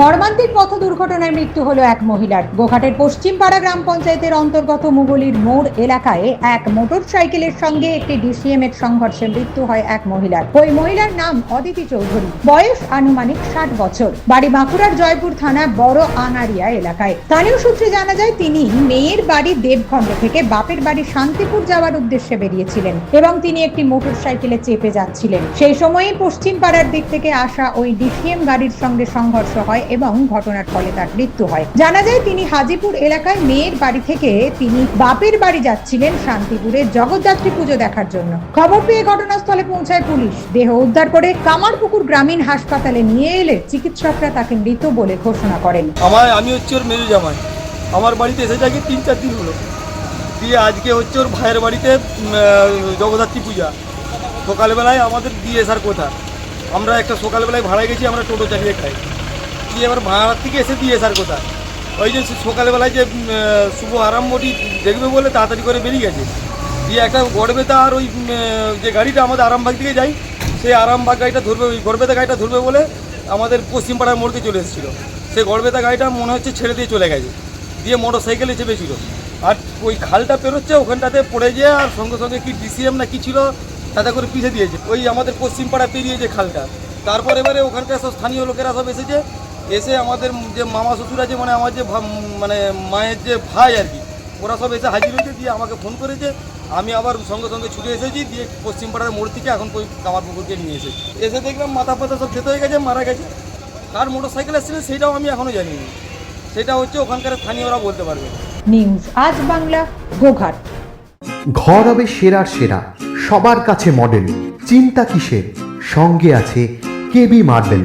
মর্মান্তিক পথ দুর্ঘটনায় মৃত্যু হলো এক মহিলার। গোঘাটের পশ্চিমপাড়া গ্রাম পঞ্চায়েতের অন্তর্গত মুগলির মোড় এলাকায় এক মোটর সাইকেলের সঙ্গে একটি ডিসিএম এর সংঘর্ষে মৃত্যু হয় এক মহিলার। ওই মহিলার নাম অদিতি চৌধুরী। বয়স আনুমানিক ষাট বছর। বাড়ি বাঁকুড়ার জয়পুর থানা বড় আনারিয়া এলাকায়। স্থানীয় সূত্রে জানা যায়, তিনি মেয়ের বাড়ি দেবখণ্ড থেকে বাপের বাড়ি শান্তিপুর যাওয়ার উদ্দেশ্যে বেরিয়েছিলেন এবং তিনি একটি মোটর সাইকেলে চেপে যাচ্ছিলেন। সেই সময়ই পশ্চিম পাড়ার দিক থেকে আসা ওই ডিসিএম গাড়ির সঙ্গে সংঘর্ষ হয় এবং ঘটনার ফলে তার মৃত্যু হয়। জানা যায়, তিনি হাজিপুর এলাকায় মেয়ের বাড়ি থেকে তিনি বাপের বাড়ি যাচ্ছিলেন শান্তিপুরে জগদ্ধাত্রী পুজো দেখার জন্য। খবর পেয়ে ঘটনাস্থলে পৌঁছায় পুলিশ। দেহ উদ্ধার করে কামারপুকুর গ্রামীণ হাসপাতালে নিয়ে এলে চিকিৎসকরা তাকে মৃত বলে ঘোষণা করেন। আমার আমি হচ্ছে ওর মেজো জামাই। আমার বাড়িতে এসে থাকি তিন চার দিন হলো। দিয়ে আজকে হচ্ছে ওর ভাইয়ের বাড়িতে জগদ্ধাত্রী পূজা। সকালবেলায় আমাদের দিয়ে আসার কথা? আমরা একটা সকালবেলায় ভাড়া গেছি, আমরা টোটো চালিয়ে খাই। দিয়ে এবার ভাড়ার থেকে এসে দিয়ে আসার কথা। ওই যে সকালবেলায় যে শুভ আরামবাটি দেখবে বলে তাড়াতাড়ি করে বেরিয়ে গেছে। দিয়ে একটা গড়বেতা আর ওই যে গাড়িটা আমাদের আরামবাগ থেকে যাই সেই আরামবাগ গাড়িটা ধরবে, ওই গড়বেতা গাড়িটা ধরবে বলে আমাদের পশ্চিমপাড়ার মোড়কে চলে এসেছিল। সেই গড়বেতা গাড়িটা মনে হচ্ছে ছেড়ে দিয়ে চলে গেছে। দিয়ে মোটর সাইকেলে চেপেছিল আর ওই খালটা পেরোচ্ছে, ওখানটাতে পড়ে যেয়ে আর সঙ্গে সঙ্গে কি ডিসিএম না কি ছিল, তাতে করে পিছিয়ে দিয়েছে। ওই আমাদের পশ্চিমপাড়া পেরিয়েছে খালটা। তারপর এবারে ওখানকার সব স্থানীয় লোকেরা সব এসেছে। এসে আমাদের যে মামা শ্বশুর আছে মানে আমার যে মানে মায়ের যে ভাই আর কি ওরা সব এসে হাজির হয়েছে দিয়ে আমাকে ফোন করেছে। আমি আবার সঙ্গে সঙ্গে ছুটে এসেছি দিয়ে পশ্চিমপাড়ার মোড় থেকে এখন ওই কামার পুকুরকে নিয়ে এসেছি। এসে দেখলাম মাথা ফাথা সব খেতে হয়ে গেছে মারা গেছে। কার মোটর সাইকেল এসেছিলেন সেটাও আমি এখনও জানিনি। সেটা হচ্ছে ওখানকার স্থানীয়রা বলতে পারবে। নিউজ আজ বাংলা গোঘাট। ঘর হবে সেরার সেরা সবার কাছে মডেল চিন্তা কিসের? সঙ্গে আছে কেবি মার্বেল।